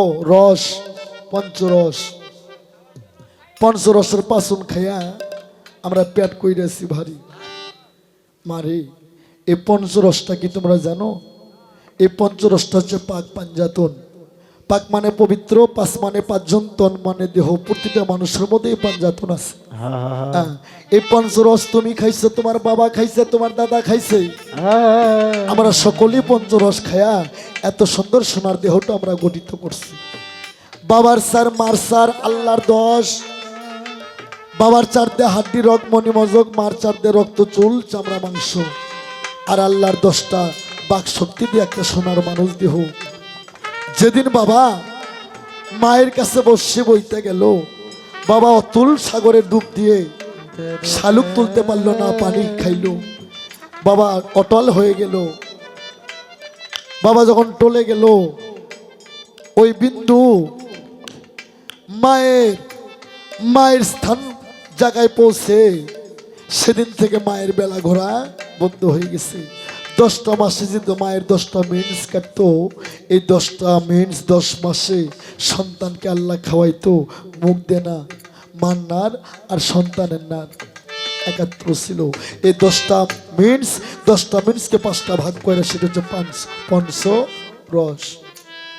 ও রস, পঞ্চরস। পঞ্চরসের পাচন খাইয়া আমরা পেট কইরেছি ভারী। মারে এই পঞ্চরসটা কি তোমরা জানো? এই পঞ্চরসটা হচ্ছে পাক পাঞ্জাতন। পাক মানে পবিত্র পাঁচ মানে পাঁচজন তন মানে দেহ। প্রতিটা মানুষের মধ্যে এই পাঞ্জাতন আছে। হ্যাঁ, এই পঞ্চরস তুমি খাইছো তোমার বাবা খাইছে তোমার দাদা খাইছে। আমরা সকলেই পঞ্চরস খায়া এত সুন্দর সোনার দেহটা আমরা গঠিত করছি। বাবার স্যার মার স্যার আল্লাহর দশ। বাবার চার দে হাড্ডি রক মণি মজক মার চার দে রক্ত চুল চামড়া মাংস। আর আল্লাহর দশটা বাক শক্তি দিয়ে একটা সোনার মানুষ দেহ। যেদিন বাবা মায়ের কাছে বসে বইতে গেল, বাবা অতুল সাগরে ডুব দিয়ে শালুক তুলতে পারল না, পানি খাইলো। বাবা অটল হয়ে গেল। বাবা যখন টলে গেল, ওই বিন্দু মায়ের মায়ের স্থান জায়গায় পৌঁছে সেদিন থেকে মায়ের বেলা ঘোরা বন্ধ হয়ে গেছে। দশটা মাসে যে মায়ের দশটা মিনিটস কাটতো, এই দশটা মিনিটস দশ মাসে সন্তানকে আল্লাহ খাওয়াইতো, মুখ দেনা মান্নার আর সন্তানের নার একাত্র ছিল। এই দশটা মিনিটস দশটা মিনিটসকে পাঁচটা ভাগ করে, সেটা হচ্ছে পাঁচ পঞ্চ রস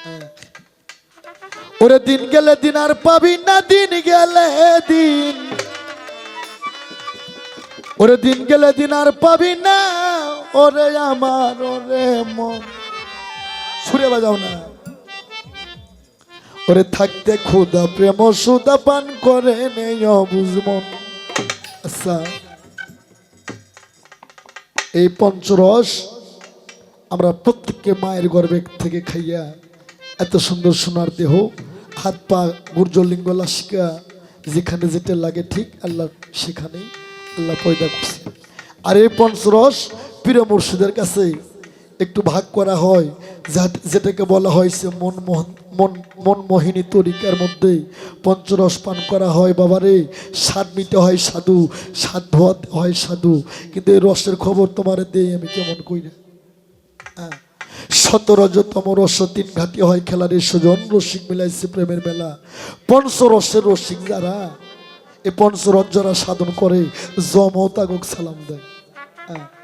হ্যাঁ। ওরে দিন গেলে দিন আর পাবি না, দিন গেলে দিন। ওরে দিন গেলে দিন আর পাবি না। ওরে আমার, ওরে মন। সুরে বাজাও না। ওরে থাকতে খুদা প্রেম সুদা পান করে নেই অবুঝমন আচ্ছা। এই পঞ্চরস আমরা প্রত্যেককে মায়ের গর্বে থেকে খাইয়া এত সুন্দর সোনার দেহ, হাত পা গুর্জলিঙ্গ লাসিকা, যেখানে যেটা লাগে ঠিক, আল্লাহ সেখানেই আল্লাহ পয়দা করছে। আর এই পঞ্চরস প্রিয় মুর্শিদের কাছে একটু ভাগ করা হয় যেটাকে বলা হয়েছে মন মোহন- মন মনমোহিনী তরিকার মধ্যে পঞ্চরস পান করা হয় বাবারে, স্বাদ নিতে হয় সাধু, স্বাদ ধোয়াতে হয় সাধু, কিন্তু এই রসের খবর তোমার দেই আমি কেমন কই না হ্যাঁ। শতরজতম রস তিন ঘাটি হয় খেলার সুজন, রসিক মিলাইছে প্রেমের মেলা পঞ্চরসের রসিক যারা, এই পঞ্চরস যারা সাধন করে জমতাগক সালাম দেয় হ্যাঁ।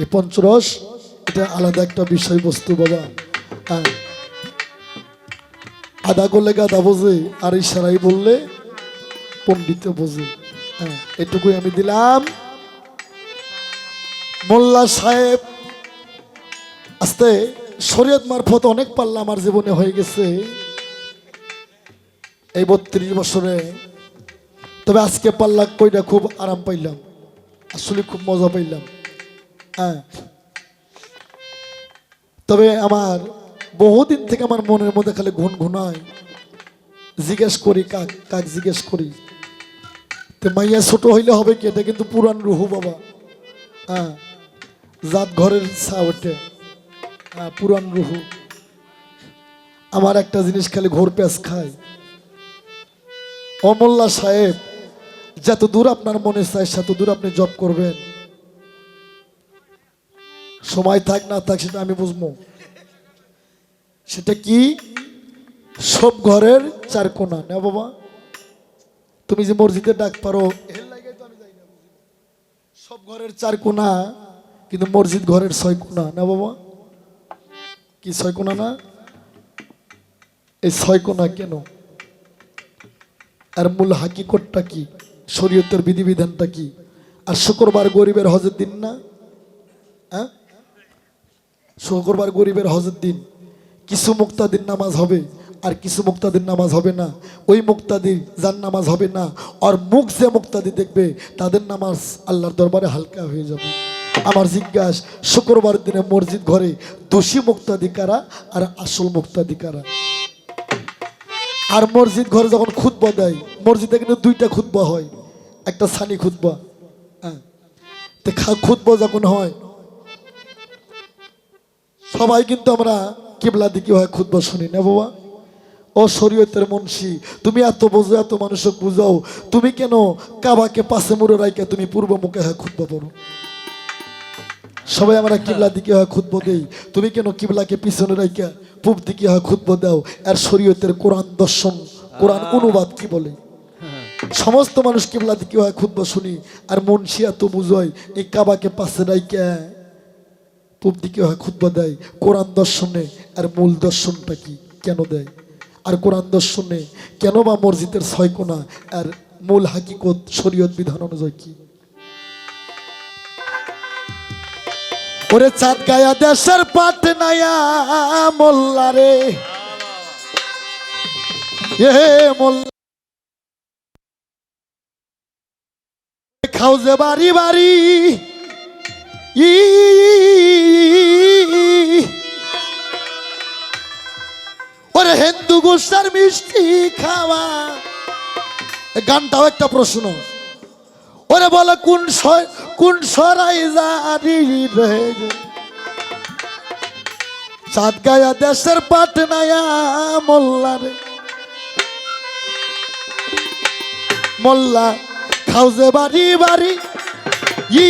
এই পঞ্চরস, এটা আলাদা একটা বিষয়বস্তু, বাবা। হ্যাঁ। আদা করলে গাদা বোঝে, আর এই ইশারাই বললে পণ্ডিত বোঝে। হ্যাঁ এটুকুই আমি দিলাম। মোল্লা সাহেব, আস্তে, শরীয়ত মারফত অনেক পাল্লা আমার জীবনে হয়ে গেছে। এই বত্রিশ বছরে। তবে আজকে পাল্লা কইটা খুব আরাম পাইলাম। আসলে খুব মজা পাইলাম। হ্যাঁ। তবে আমার বহুদিন থেকে আমার মনের মধ্যে খালি ঘুন ঘুনায় জিজ্ঞেস করি, কাক কাক জিজ্ঞেস করি? তো মাইয়া ছোট হইলে হবে কি? এটা কিন্তু পুরান রুহু বাবা। হ্যাঁ জাত ঘরের ছা ওঠে। হ্যাঁ পুরান রুহু। আমার একটা জিনিস খালি ঘোর প্যাঁচ খায়। অমল্লা সাহেব যত দূর আপনার মনে চায় তত দূর আপনি জব করবেন। সময় থাক, না থাক, সেটা আমি বুঝব। সেটা কি? সব ঘরের চার কোনা। না বাবা, তুমি যে মসজিদে ডাক পারো। সব ঘরের চার কোনা, কিন্তু মসজিদ ঘরের ছয় কোনা। না বাবা, কি ছয় কোনা না? এই ছয় কোনা কেন? আর মূল হাকিকতটা কি? শরীয়তের বিধিবিধানটা কি? আর শুক্রবার গরিবের হজের দিন না? হ্যাঁ? শুক্রবার গরিবের হজের দিন। কিছু মুক্তাদির নামাজ হবে আর কিছু মুক্তাদির নামাজ হবে না। ওই মুক্তাদি যার নামাজ হবে না আর মুখ যে মুক্তাদি দেখবে, তাদের নামাজ আল্লাহর দরবারে হালকা হয়ে যাবে। আমার জিজ্ঞাস, শুক্রবার দিনে মসজিদ ঘরে দোষী মুক্তাদি কারা আর আসল মুক্তাদি কারা? আর মসজিদ ঘরে যখন খুতবা দেয়, মসজিদে কিন্তু দুইটা খুতবা হয়। একটা সানি খুতবা হ্যাঁ। তো খুতবা যখন হয় সবাই কিন্তু আমরা কিবলা দিকে হয় খুতবা শুনি না বাবা? ও শরীয়তের মুন্সি তুমি এত বোঝো এত মানুষকে বুঝাও তুমি কেন কাবাকে পাশে মুড়ে রাইকা তুমি পূর্ব মুখে হয় খুতবা পড়ো? সবাই আমরা কিবলা দিকে হয় খুতবা দেই তুমি কেন কিবলাকে পিছনে রাইকা পূব দিকে হয় খুতব দাও? আর শরীয়তের কোরআন দর্শন কোরআন অনুবাদ কি বলে? সমস্ত মানুষ কেবলা দিকে হয় খুতব শুনি আর মনসিয়া এত বুঝয় এই কাবাকে পাশে রাইকে পূব দিকে হয় খুতব দেয়, কোরআন দর্শনে, আর মূল দর্শনটা কি? কেন দেয়? আর কোরআন দর্শনে কেন বা মসজিদের ছয় কোনা আর মূল হাকিকত শরীয়ত বিধান অনুযায়ী কি? ওরে চাঁদ গায়া দেশের পাট নায়া, মোল্লা রে। মোল্লা। খাও যে বাড়ি বাড়ি ওরে হিন্দু মিষ্টি খাওয়া গানটাও একটা প্রশ্ন ওরে বলে কোন কোন সরাই জারি রে গায়া দেশের পাট নায়া মোল্লা রে মোল্লা খাউজে বাড়ি বাড়ি ই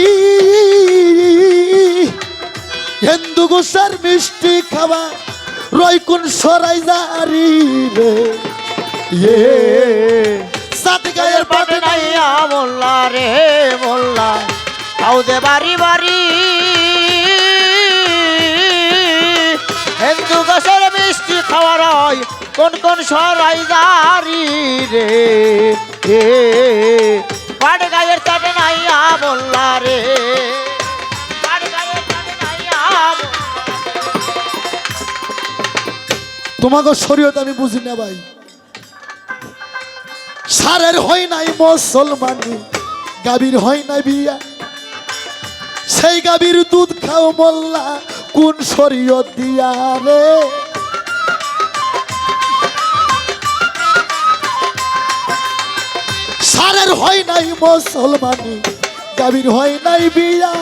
হিন্দু গোসার মিষ্টি খাওয়া রই কোন সরাই জারি রে ইয়ে সাত গায়ের পাট নাইয়া মোল্লা রে মোল্লা খাউদে বাড়ি বাড়ি হিন্দু গাছের মিষ্টি খাওয়ার হয় কোন কোন সরাই জারি রে পাট গায়ের নাইয়া মোল্লা রে। তোমাকে শরীয়ত আমি বুঝি না ভাই। সারের হয় নাই মুসলমানি, গাভীর হয় নাই বিয়া। সেই গাভীর দুধ খাও মোল্লা, কোন শরীয়ত দিয়া রে? সারের হয় নাই মুসলমানি গাভীর হয় নাই বিয়া।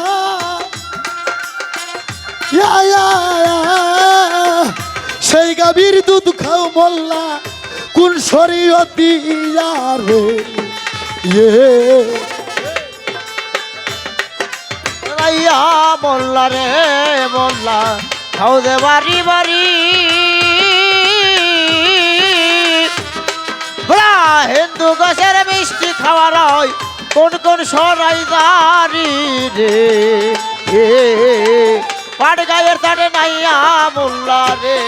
সেই গাভীর দুধ খাও মোল্লা, কোন শরীয়তি রে ইয়ে। মোল্লা রে মোল্লা খাউদে বাড়ি বাড়ি। হিন্দু গাছের মিষ্টি খাওয়ার হয়। কোন কোন সরাই দারি রে পাট গায়ের তাড়ে নাইয়া মোল্লা রে।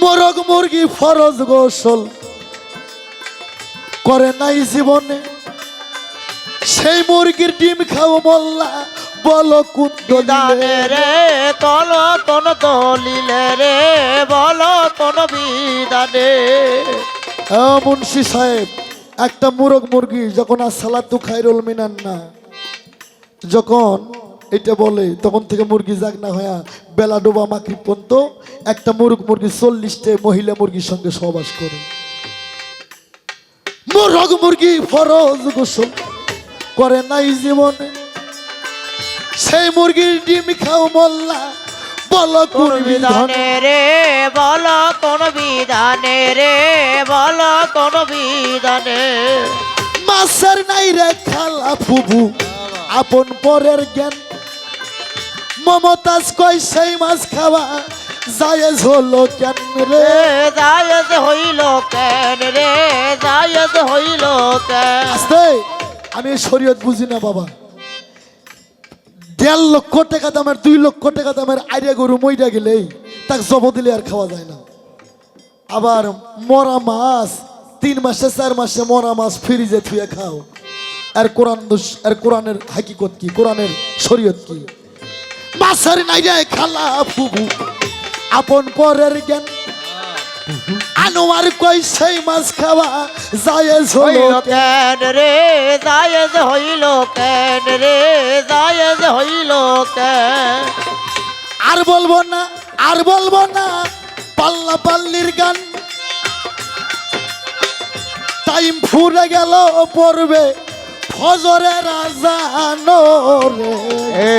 মোরগ মুরগি ফরজ গোসল করে নাই জীবনে। সেই মুরগির ডিম খাও মোল্লা বলো কোন রে তল তন দলিলে রে বল তন বিদানে? মুন্সি সাহেব, একটা মুরগ মুরগি যখন আর সালাতু খাইরুল মিনান না, যখন এটা বলে, তখন থেকে মুরগি জাগ না হয়া বেলা ডোবা মাকড়ি পর্যন্ত একটা মুরগ মুরগি চল্লিশটে মহিলা মুরগির সঙ্গে সহবাস করে। মুরগ মুরগি ফরজ গোসল করে নাই জীবনে। সেই মুরগির ডিম খাও মোল্লা বলো কোন বিধানে? রে বল কোন বিধানে রে বল কোন বিধানে মাছের নাই রে খালা ফুবু আপন পরের জ্ঞান। মমতাজ কই সেই মাছ খাওয়া জায়েজ হলো কেন রে? জায়জ হইল কেন রে? জায়জ হইল কেন? আমি শরীয়ত বুঝি না বাবা। দেড় লক্ষ টাকা দামের, দুই লক্ষ টাকা দামের আইডিয়া গরু মইটা গেলেই তাকে জব দিলে আর খাওয়া যায় না। আবার মরা মাছ, তিন মাসে চার মাসে মরা মাছ ফ্রিজে থুয়ে খাও। আর কোরআন আর কোরআনের হাকিকত কি? কোরআনের শরীয়ত কি? মাছের নাইরে খালা ফুবু, আপন পরের জ্ঞান। আনোয়ার কই সেই মাছ খাওয়া জায়েজ হইল কেন? রে? জায়জ হইল কেন রে? জায়জ হইল কেন? আর বলব না আর বলব না পাল্লা পাল্লির গান। টাইম ফুরে গেল পড়বে ফজরের আজানো রে।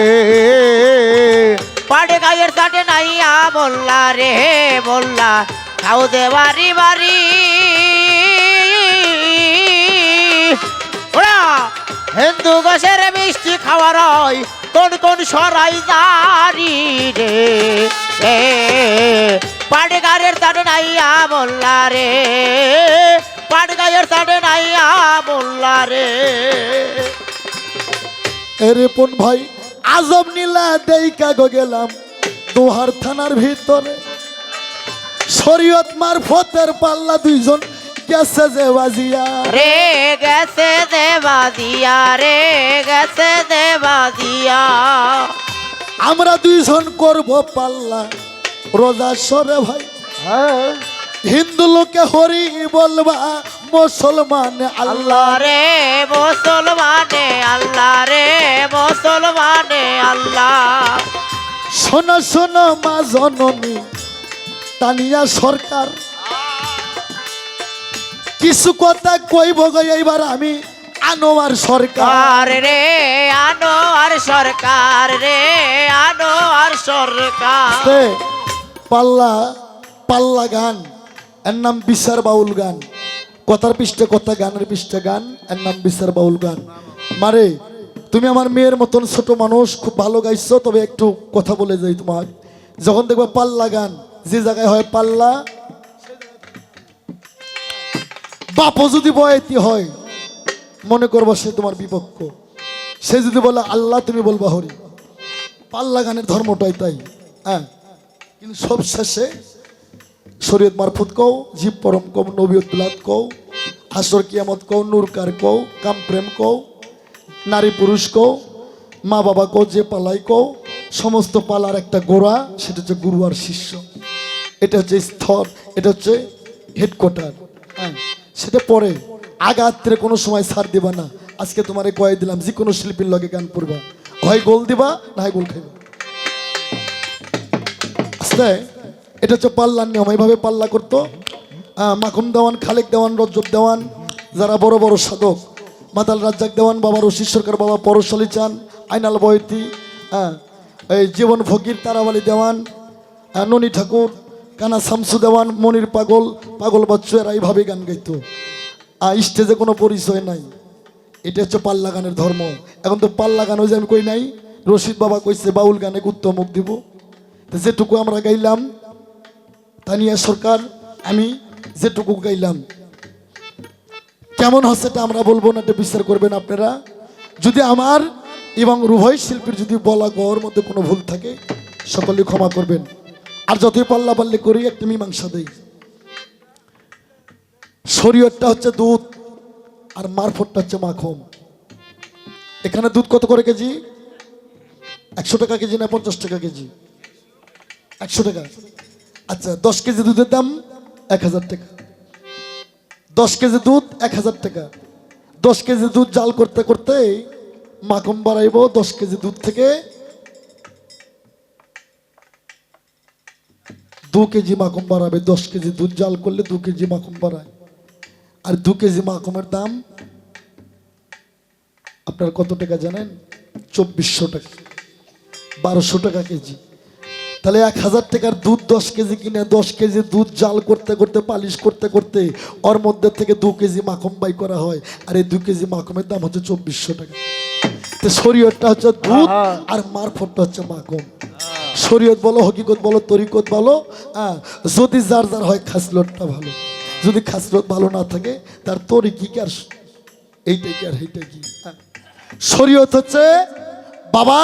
পাড়ে গায়ের কাটে নাইয়া বললা রে বললা খাও দে বাড়ি বাড়ি। ওরা হিন্দু গাছের মিষ্টি খাওয়ার হয়, কোন কোন সরাই দারি রে। এ পাটগায়ের সাটে নাইয়া মোল্লা রে। পাটগায়ের সাটে নাইয়া মোল্লা রে। এরে পন ভাই, আজব নীলা দেই কাগো গেলাম। দোহার থানার ভিতরে। শরীয়ত মারফতের পাল্লা দুইজন গেছে যে বাজিয়া। রে গেছে দেবা দিয়া রে গেছে দেবা দিয়া আমরা দুইজন করব পাল্লা। রোজা সরে ভাই। হিন্দু লোকে হরি বলবা মুসলমান আল্লাহ আল্লাহ। রে মুসলমানে আল্লাহ রে মুসলমানে আল্লাহ। শোনো শোনো মা জননী তানিয়া সরকার। কিছু কথা কইব এইবার আমি আনোয়ার সরকার। রে আনো আর সরকার রে আনো আর সরকার পাল্লা পাল্লা গান এর নাম বিচার বাউল গান। কথার পৃষ্ঠে কথা গানের পৃষ্ঠে গান এর নাম বিচার বাউল গান। মারে তুমি আমার মেয়ের মতন ছোট মানুষ খুব ভালো গাইছো তবে একটু কথা বলে যাই তোমার যখন দেখবে পাল্লা গান যে জায়গায় হয় পাল্লা, বাপও যদি বয়াতি হয়, মনে করব সে তোমার বিপক্ষ। সে যদি বলে, আল্লাহ, তুমি বলবা হরি। পাল্লা গানের ধর্মটাই তাই হ্যাঁ। কিন্তু সব শেষে শরীয়ত মারফত কও, জীব পরম কও বিলাত কও, হাসর কিয়ামত কও নূরকার কও, কাম প্রেম কও, নারী পুরুষ কও, মা বাবা কও, যে পালাই কও, সমস্ত পালার একটা গোড়া, সেটা হচ্ছে গুরু আর শিষ্য। এটা হচ্ছে স্থল, এটা হচ্ছে হেডকোয়ার্টার হ্যাঁ সেটা পরে। আগাত্রে কোনো সময় ছাড় দিবা না। আজকে তোমারে কয়ে দিলাম যে কোনো শিল্পীর লগে গান করবা। হয় গোল দিবা, না হয় গোল খাইবা। আস্তে। এটা হচ্ছে পাল্লার নিয়ম, এইভাবে পাল্লা করতো। মাখুম দেওয়ান, খালেক দেওয়ান, রজ্জব দেওয়ান, যারা বড় বড় সাধক। মাতাল রাজ্জাক দেওয়ান, বাবা রশিদ সরকার, বাবা পরশালী চান, আইনাল বয়তি হ্যাঁ এই জীবন ফকির তারাবালি দেওয়ান ননী ঠাকুর কানা শামসু দেওয়ান মনির পাগল পাগল বাচ্চু এরা এইভাবে গান গাইত। আর স্টেজে কোনো পরিচয় নাই। এটা হচ্ছে পাল্লা গানের ধর্ম। এখন তো পাল্লা গান ওই যে আমি কই নাই, রশিদ বাবা কইছে, বাউল গানে উত্তমক দিব। তো যেটুকু আমরা গাইলাম, তানিয়া সরকার, আমি যেটুকু গাইলাম। কেমন হচ্ছে এটা আমরা বলব না, এটা বিচার করবেন আপনারা। যদি আমার এবং রুভয় শিল্পীর যদি বলা গড় মধ্যে কোনো ভুল থাকে সকলে ক্ষমা করবেন। আর যতই পাল্লা পাল্লি করি, একটা মীমাংসা দেই। শরীয়তটা হচ্ছে দুধ, আর মারফটটা হচ্ছে মাখন এখানে দুধ কত করে কেজি? একশো টাকা কেজি না পঞ্চাশ টাকা কেজি? একশো টাকা। আচ্ছা দশ কেজি দুধের দাম এক হাজার টাকা। দশ কেজি দুধ এক হাজার টাকা। দশ কেজি দুধ জাল করতে করতে মাখন বাড়াইব, দশ কেজি দুধ থেকে দু কেজি মাখন বাড়াবে দশ কেজি দুধ জাল করলে দু কেজি মাখন বাড়ায়। আর দু কেজি মাখনের দাম আপনার কত টাকা জানেন? চব্বিশশো টাকা। বারোশো টাকা কেজি। তাহলে এক হাজার টাকার দুধ দশ কেজি কিনে দশ কেজি দুধ জাল করতে করতে পালিশ করতে করতে ওর মধ্যে থেকে দু কেজি মাখন বাই করা হয়। আর এই দু কেজি মাখনের দাম হচ্ছে চব্বিশশো টাকা। তো শরীয়তটা হচ্ছে দুধ আর মারফতটা হচ্ছে মাখন। শরীয়ত বলো, হকিকত বলো, তরিকত বলো হ্যাঁ যদি যার যার হয় খাসলতটা ভালো। যদি খাসলত ভালো না থাকে, তার তরিকি কি আর এইটাই কি আর এইটাই কি। শরীয়ত হচ্ছে বাবা,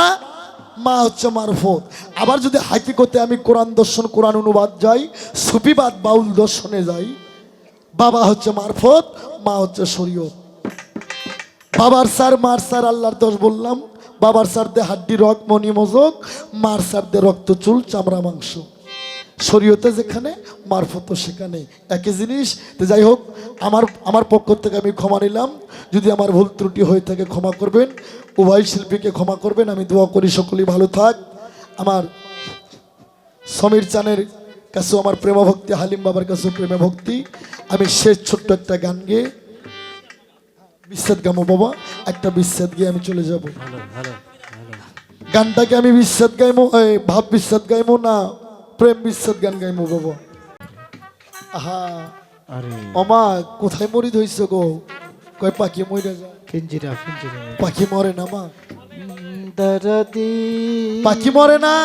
মা হচ্ছে মারফত। আবার যদি হাকিকতে আমি কোরআন দর্শন, কোরআন অনুবাদ যাই, সুফিবাদ বাউল দর্শনে যাই, বাবা হচ্ছে মারফত, মা হচ্ছে শরীয়ত। বাবার স্যার, মার স্যার, আল্লাহর দশ বললাম বাবার স্যার হাড্ডি রক মনি মজক, মার স্যার দে রক্ত চুল, চামড়া মাংস। শরীয়তে যেখানে, মারফত সেখানে। একই জিনিস, তো যাই হোক, আমার আমার পক্ষ থেকে আমি ক্ষমা নিলাম। যদি আমার ভুল ত্রুটি হয়ে থাকে, ক্ষমা করবেন। উভয় শিল্পীকে ক্ষমা করবেন। আমি দোয়া করি সকলেই ভালো থাক। আমার সমীর চানের কাছেও আমার প্রেমভক্তি, হালিম বাবার কাছেও প্রেমে ভক্তি আমি শেষ ছোট্ট একটা গান গেয়ে বিচ্ছেদ গামো বাবা। একটা বিচ্ছেদ গিয়ে আমি চলে যাব। গানটাকে আমি বিচ্ছেদ গাইমো এই, ভাব বিচ্ছেদ গাইমো না প্রেম বিচ্ছেদ গান গাইমো বাবা। আহা অমা কোথায় গো? কয় পাখি মরে যায়। পিঞ্জিরা পিঞ্জিরা পাখি মরে না মা। পাখি মরে না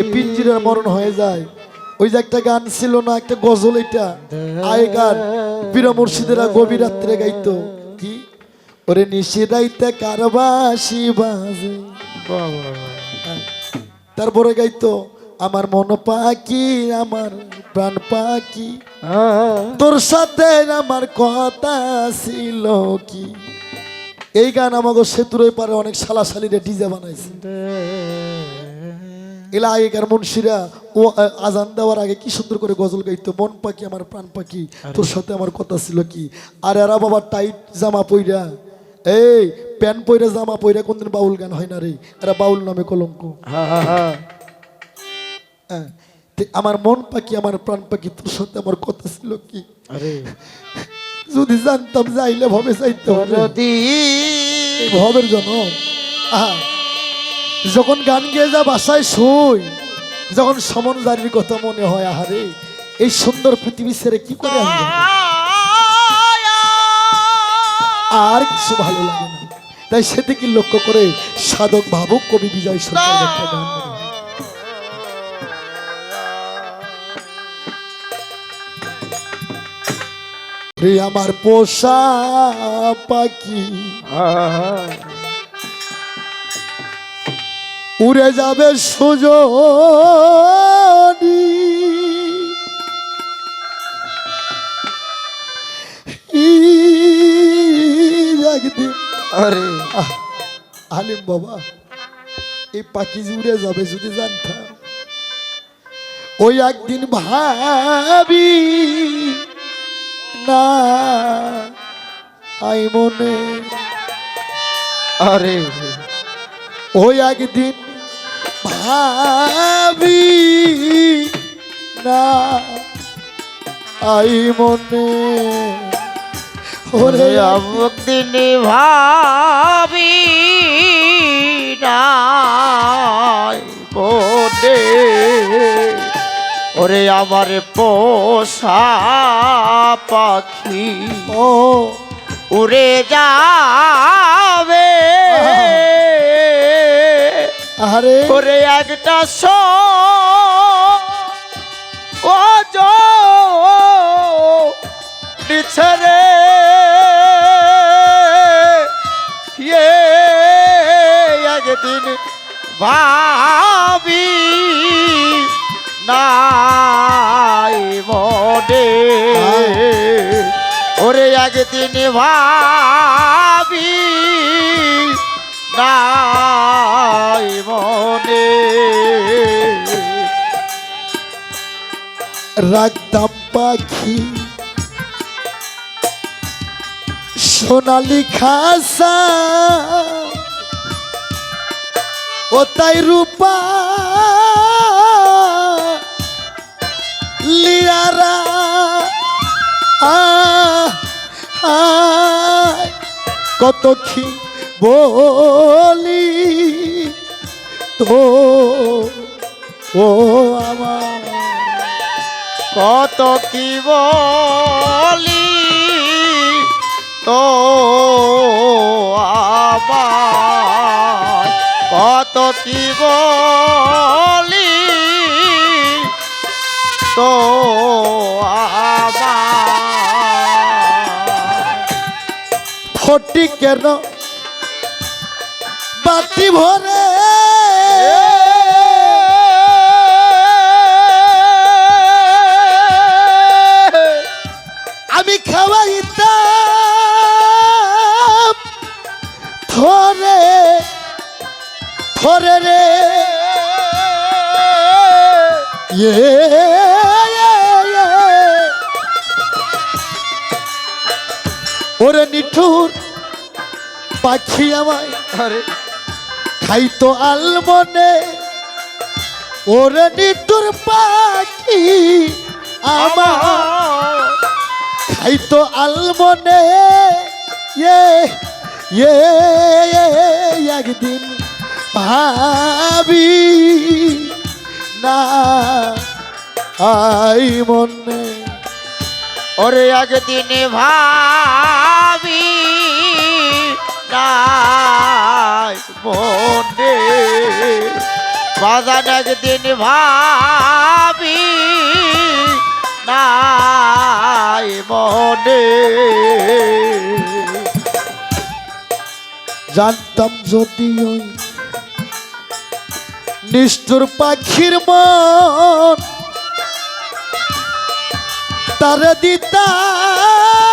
এ পিঞ্জিরার মরণ হয়ে যায়। ওই যে একটা গান ছিল না একটা গজল এটা। আয় গান বীর মুর্শিদেরা গভীর রাত্রে গাইতো। ওরে নিশিরাইতে কারবাসি বাজে। তারপরে গাইতো আমার মন পাখি আমার প্রাণ পাখি। তোর সাথে আমার কথা ছিল কি? এই গান আমাকে সেতুরে পারে অনেক সালাসালিরে ডিজে বানাইছে। এলা আগেকার মুন্সিরা ও আজান দেওয়ার আগে কি সুন্দর করে গজল গাইতো মন পাখি আমার প্রাণ পাখি তোর সাথে আমার কথা ছিল কি? আর এরা বাবা টাইট জামা পইরা এই প্যান্ট পইরা জামা পইরা কোনদিন বাউল গান হয় না রে। এরা বাউল নামে কলঙ্ক। আমার মন পাখি আমার প্রাণ পাখি তোর সাথে আমার কথা ছিল কি? আরে। যদি জানতাম যাইলে ভবে চাইতে যদি ভবের জন্য। যখন গান গেয়ে যা বাসায় শুই যখন সমন জারির কথা মনে হয় আহারে এই সুন্দর পৃথিবী ছেড়ে কি করে আমি? আর কিছু ভালো লাগে না। তাই সেদিকে লক্ষ্য করে সাধক ভাবুক কবি বিজয় সরকার আমার পোষা পাখি, উড়ে যাবে সুজনি। আলিম বাবা। এই পাখি উড়ে যাবে যদি জানতাম। ওই একদিন ভাবি না আই মনে আরে ওই একদিন ভাবি না আই মনে ওরে দিনে ভাবি বনে ওরে আমার পোষা পাখি ও। উড়ে যাবে। আরে ওরে একটা সো ও জো ভাবি নাই মনে। ওরে একদিন ভাবি নাই মনে। রাখতাম পাখি সোনালি খাসা ও তাই রূপা, লিয়ারা কত কি বলি তো, ও আমার, কত কি বলি তো, আমার। কত কি বলি? তো ফটি কেন? বাতি ভরে। আমি খাওয়াইতাম থরে। থরে রে। ওরে নিঠুর পাখি আমায়। আরে। খাইতো আলমনে। ওরে নিতুর পাখি আমার আমার খাইতো আলমনে। ইয়ে ইয়ে একদিন ভাবি না আই মনে। ওরে একদিন ভাবি নাই মনে। বাজান একদিন ভাবি নাই মনে। জানতাম যদি ওই নিষ্ঠুর পাখির মন। তার দিতাম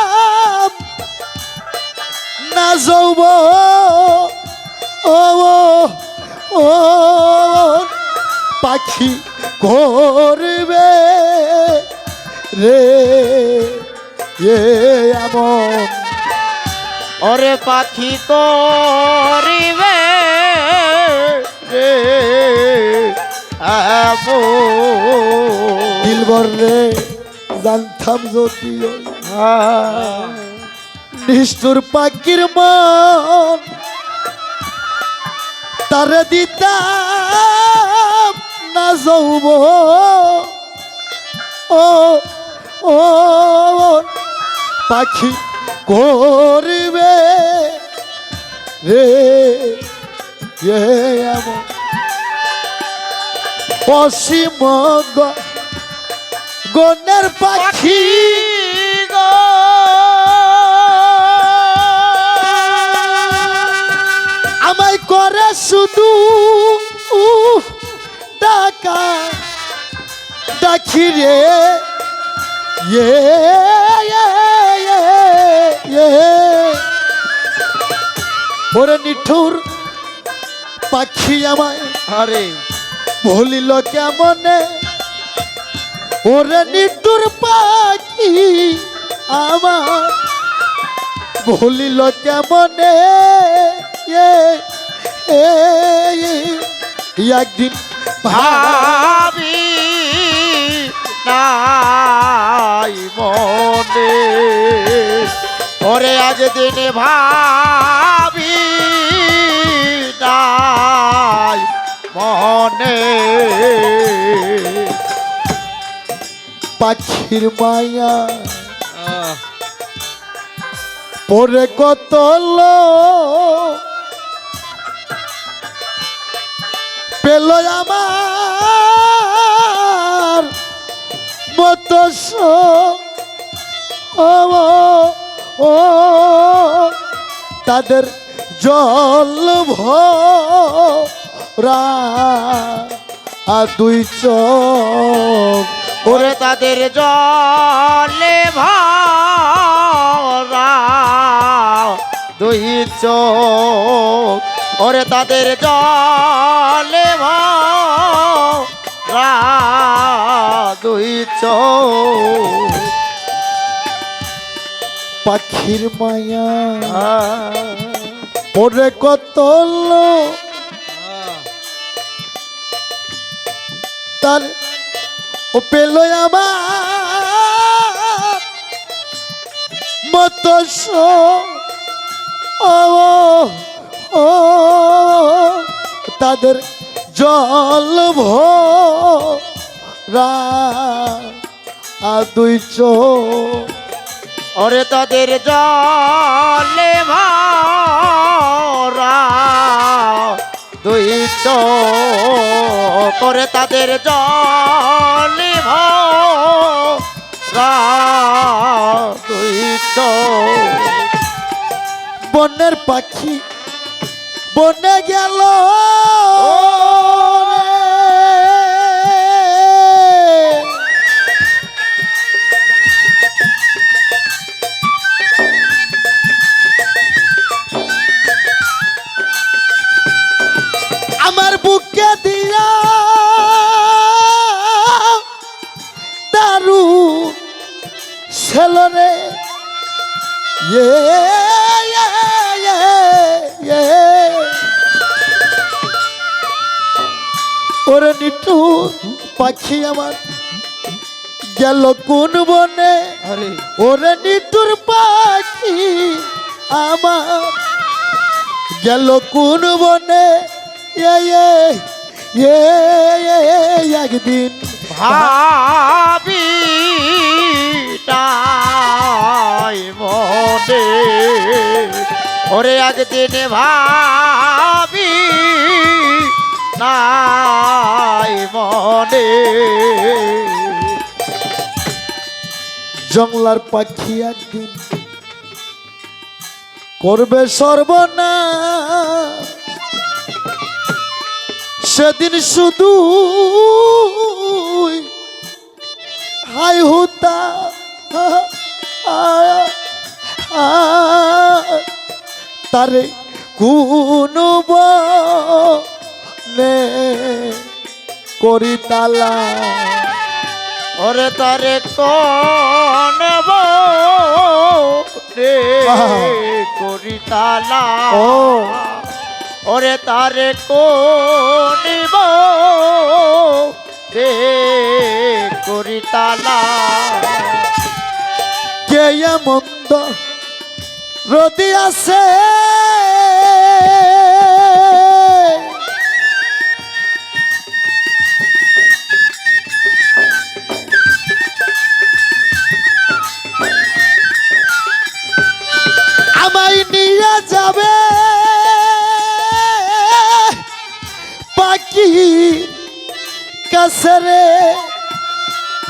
না যৌব। ও ও পাখি করবে রে, এ এমন। ওরে পাখি করিবে রে। দিলবর রে, জানতাম যদি নিষ্ঠুর পাখির মন, তারে দিতাম না যৌব ও ও, পাখি করবে রে এ এমন অসীম গনের পাখি আমায় করে শুধু ডাকা ডাকি রে। ওরে নিঠুর পাখি আমায়। আরে। ভুলিল কেমনে? ওরে নিঠুর পাখি আমার। ভুলিল কেমনে? একদিন ভাবি নাই মনে। ওরে আজ দিনে ভাবি নাই মনে। পাখির মায়া পরে কত পেল আমার মতো তাদের জল ভরা আর দুই চোখ তাদের জলে ভরা। দুই চোখ তাদের জলে ভরা। দুই পাখির মায়া। পরে কত তার ও পেল মতো তাদের জল ভরা দুই চোখ। ওরে তাদের জলে ভরা দুই ওরে তাদের জলে ভরা দুই বনের পাখি বনে গেল। বুকে দিয়া দারু ইয়ে। ওরে নিটু পাখি আমার গেল কোন বনে? ওরে নিটুর পাখি আমার গেল কোন বনে? একদিন ভাবি মনে। ওরে একদিন ভাবি নাই মনে। জংলার পাখি একদিন করবে সর্বনা সেদিন শুধু হাই হুতা তারে কোন নে করি তালা ওরে তারে কোন রে। করি তালা ও। ওরে তারে কোনিব রে করি তালা। কে মন্দ রদি আছে?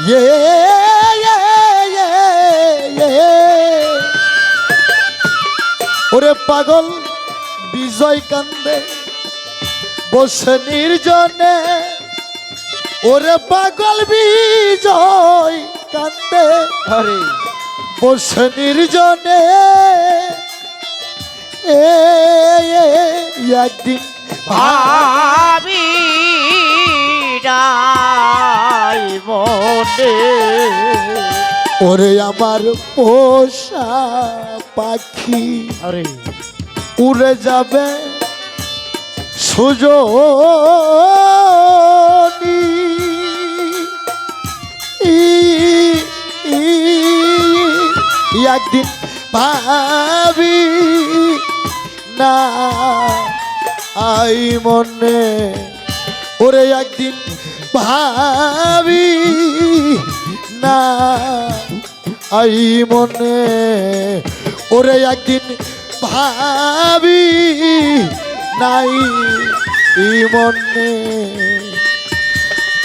ইয়ে ইয়ে, ইয়ে, ইয়ে। ওরে পাগল বিজয় কান্দে বসে নির্জনে। ওরে পাগল বিজয় কান্দে আরে। বসে নির্জনে। এ, একদিন ভাবি নাই মনে। ওরে আমার পোষা পাখি আরে। উড়ে যাবে সুজনি। একদিন ভাবি না আই মনে ওরে একদিন ভাবি, না, আই মনে। ওরে একদিন ভাবি, নাই মনে।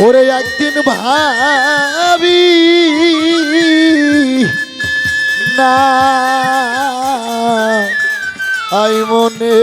ওরে একদিন ভাবি, না, আই মনে।